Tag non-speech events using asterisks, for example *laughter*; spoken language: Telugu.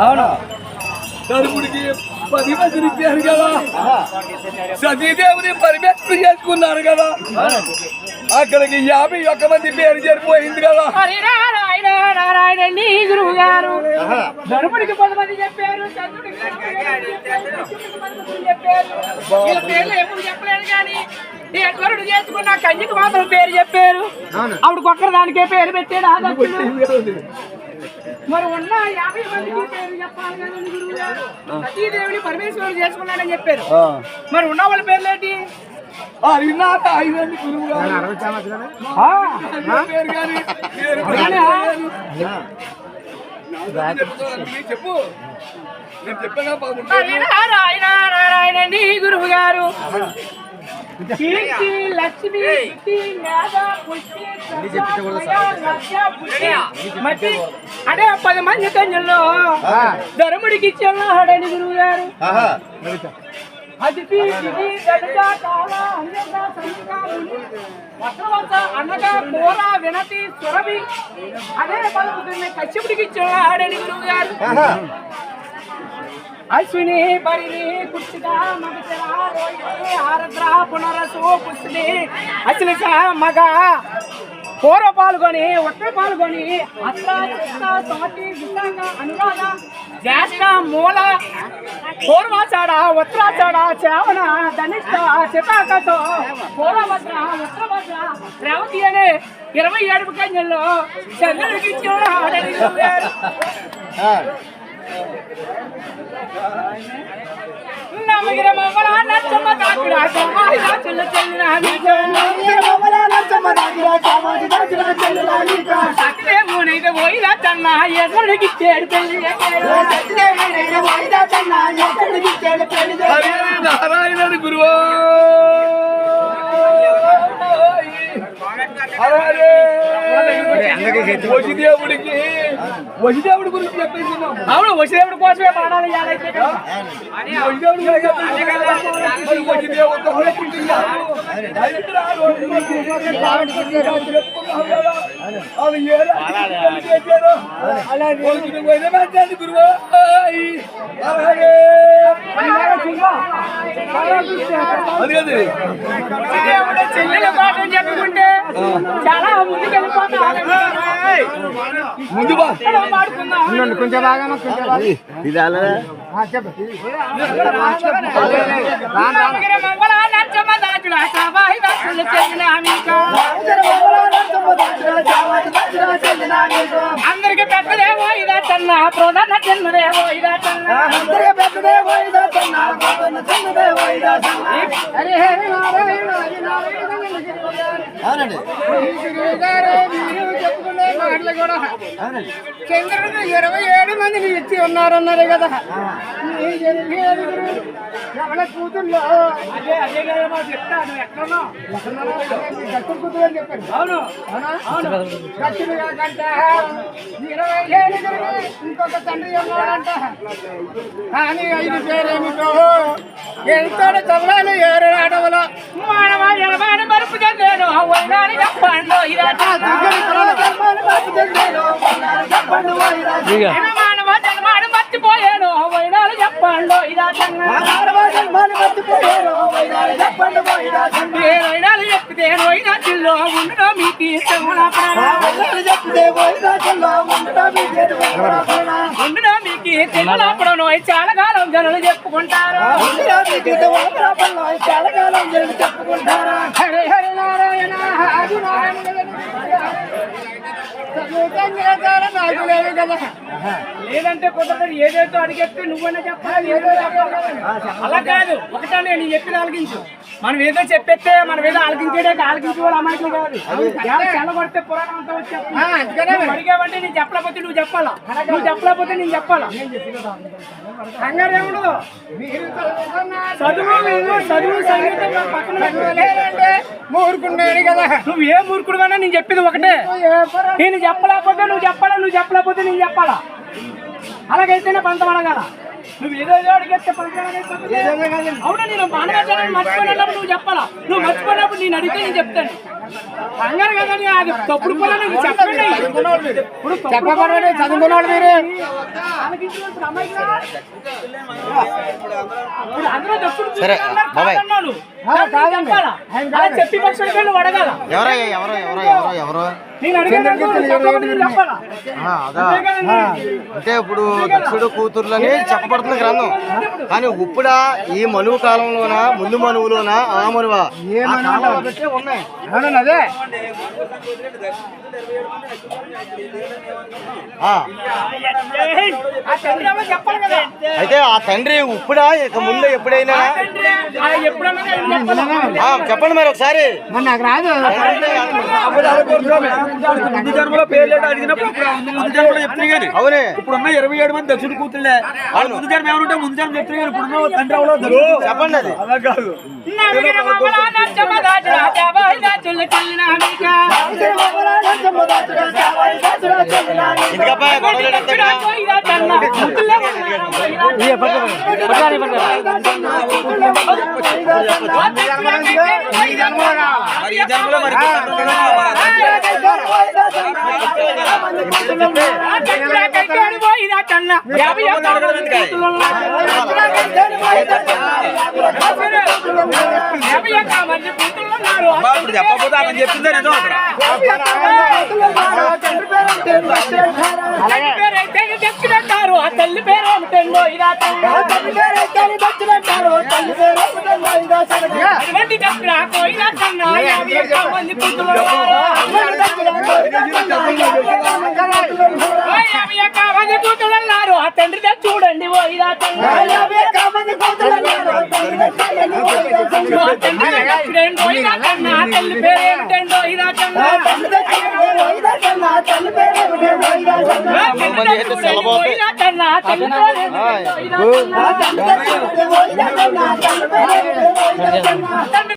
అవును. ధర్ముడికి పది మందిని ఇచ్చారు కదా. సతీదేవిని పరిమెత్తు చేసుకున్నారు కదా. అక్కడికి యాభై ఒక్క మంది పేరు జరిపోయింది కదా. హరి నారాయణ నారాయణ నీ గురువు గారు. ధర్ముడికి పది మంది చెప్పారు చంద్రుడికి చెప్పారు వీళ్ళ పేర్లు ఎప్పుడు చెప్పలేను కానీ చేసుకున్న కన్యకు మాత్రం పేరు చెప్పారు. అప్పుడు ఒక్కరు దానికే పేరు పెట్టాడు ఆ దక్షుడు. మరి ఉన్న యాభై మందికి పేరు చెప్పాలి కదండి సతీదేవిని పరమేశ్వరుడు చేసుకున్నాడని చెప్పారు. మరి ఉన్న వాళ్ళ పేర్లేంటి? చెప్పు. నేను చెప్పానా గురువు గారు. కీర్తి లక్ష్మి మేధ, పుష్టి, అంటే పది మంది కన్యల్లో ధర్ముడికి ఇచ్చాడని గురువు గారు. అతిథి తిథి దళిత కాల అన్యత సంహిత ముని వస్త్రవస అనగ కూర వినతి సురభి అదే పలుకుతున్న కశ్యపుడికి ఇచ్చాడని గురువు గారు. అశ్విని బరిని కుర్చిక మగచర రోహిణి ఆరద్ర పునరసు పుష్టి అశ్లిక మగ పూర్వ పాల్గొని ఉత్తర పాల్గొని అస్త చిత్త సోటి విసంగ అనురాగ జ్యేష్ఠ మూల పూర్వాచాడ ఉత్తరాచాడ చేవన ధనిష్ట చితాకతో పూర్వభద్ర ఉత్తరభద్ర రేవతి అనే ఇరవై ఏడు కన్యల్లో చంద్రుడికి *laughs* நமிகிரம் அவளா லட்சமா காக்குடா காமாதிதா சொல்ல குருவா. కూడా పుట్టించారు. దరిద్రాలు చెప్పుకున్నాం కదా. వాళ్ళు ఏ రకంగా చెల్లెల మాట చెప్పుకుంటే చాలా ముందుకు వెళ్ళిపోతాం ముందు కొంచెం బాగా నచ్చమ్మ దాచుడా రాచుల చెల్లిన మీకా అందరికి పెద్దదేమో ఇదా తన్న ప్రధాన చిన్నదేమో ఇదా తన్న హరి హరి నారాయణ హరి నారాయణ చెప్పుకునే మాటలు కూడా చంద్రుడు ఇరవై ఏడు మందిని ఇచ్చి ఉన్నారన్నారు కదా. ఎవరి కూతుర్లో? అదే అదే కదా మాకు చెప్తాను ఎక్కడో కూతురు అని చెప్పారు. అవును. అవును? గట్టుడు కాకంట ఇరవై ఏడుగురు ఇంకొక తండ్రి ఉన్నాడంట. కానీ ఐదు పేరేమిటో? ఎంతో చదవాలి ఏడు ఆడవలో మానవ చెందేను చెప్పండు మానవ జన్మాను మర్చిపోయాను వైనాలు చెప్పండు ఇదా ఏ వైనాలు చెప్తే వైనా చిల్లో ఉండునో మీకు ఇష్టమున ఉండునో మీకు తిన్నప్పుడు చాలా కాలం జనులు చెప్పుకుంటారు? హరే హరే నారాయణ ఆది నారాయణ లేదంటే కొంతమంది ఏదేదో అడిగేస్తే నువ్వన్నా చెప్పాలి ఏదో చెప్పాలి. అలా కాదు. ఒకటా నేను చెప్పిన ఆలకించు మనం ఏదో చెప్పేస్తే మనం ఏదో ఆలకించేదే ఆలకించే వాళ్ళు అమాయకులు కాదు. ఎవరు చెల్లగొడితే పురాణం అంతా వచ్చి అడిగావంటే నేను చెప్పలేకపోతే నువ్వు చెప్పాలా? నువ్వు చెప్పలేకపోతే నేను చెప్పాలా? కంగారు ఏముండదు. చదువు చదువు సంగీతం పక్కన కదా. నువ్వు ఏ మూర్ఖుడు నేను చెప్పేది ఒకటే. నేను చెప్పలేకపోతే నువ్వు చెప్పాలా? నువ్వు చెప్పలేకపోతే నేను చెప్పాలా? అలాగైతేనే పంతం అడగాల? నువ్వు ఏదో ఏదో అడిగేస్తే. అవునా నేను మానవేశాన్ని మర్చిపోయినప్పుడు నువ్వు చెప్పాలా? నువ్వు మర్చిపోయినప్పుడు నేను అడిగితే నేను చెప్తాను. కంగారు కదా నీ అది తప్పుడు పని నువ్వు చెప్పండి. ఇప్పుడు చెప్పబడండి చదువుకున్నాడు మీరు. సరే, బాబాయ్. చెప్పి పక్షులకి నువ్వు అడగాల ఎవరో ఎవరో ఎవరో ఎవరో ఎవరో? అంటే ఇప్పుడు దక్షుడు కూతుర్లని చెప్పబడుతుంది గ్రంథం. కానీ ఇప్పుడు ఈ మనువు కాలంలోన ముందు మనువులోన ఆ మనువా? అదే. అయితే ఆ తండ్రి ఇప్పుడా ఇక ముందు ఎప్పుడైనా? చెప్పండి మరి ఒకసారి. నాకు రాదు. ముందు జన్మలో పేర్లు ఏంటో అడిగినప్పుడు ఇప్పుడు ముందు ముందు జన్మలో చెప్తున్నా కానీ అవునే ఇప్పుడున్న ఇరవై ఏడు మంది దక్షిణ కూతుళ్ళే వాళ్ళ ముందు జన్మ ఏమంటే ముందు జన్మ చెప్తున్నా కానీ ఇప్పుడున్న తండ్రి ఎవరో దక్షిణుడు. చెప్పండి అది అలా కాదు నవగిన మంగళ నచ్చమ దాచురా దేవాయి దాచుల కల్లినామిక. ఇందుకప్ప గొడవలు ఎడతాడు ఇక్కడ పోయిరా తన్న, ముక్కులే ఉన్నారా పోయిరా మరి ఈ జన్మలో మరి ఆ చక్రా కైకేడు పోయిరా తన్న, యాభై ఒక్క యాభై ఒక్క మంది కూతుళ్ళు ఉన్నారు. అబ్బా, ఇప్పుడు చెప్పకపోతే అతను చెప్పిందే నిజం అక్కడ తల్లి పేరైతే చెప్తున్నారు ఆ తల్లి పేరు ఏమిటండో ఇలా అటువంటి చక్ర కోయిలా కన్నా ఉన్నారు ఆ తండ్రి దగ్గర చూడండి ఓ ఇలా తండ్రి. ఇలా కన్నా ఆ తల్లి పేరు ఏమిటండో ఇలా కన్నా ఓ తండ్రి దగ్గర చూడండి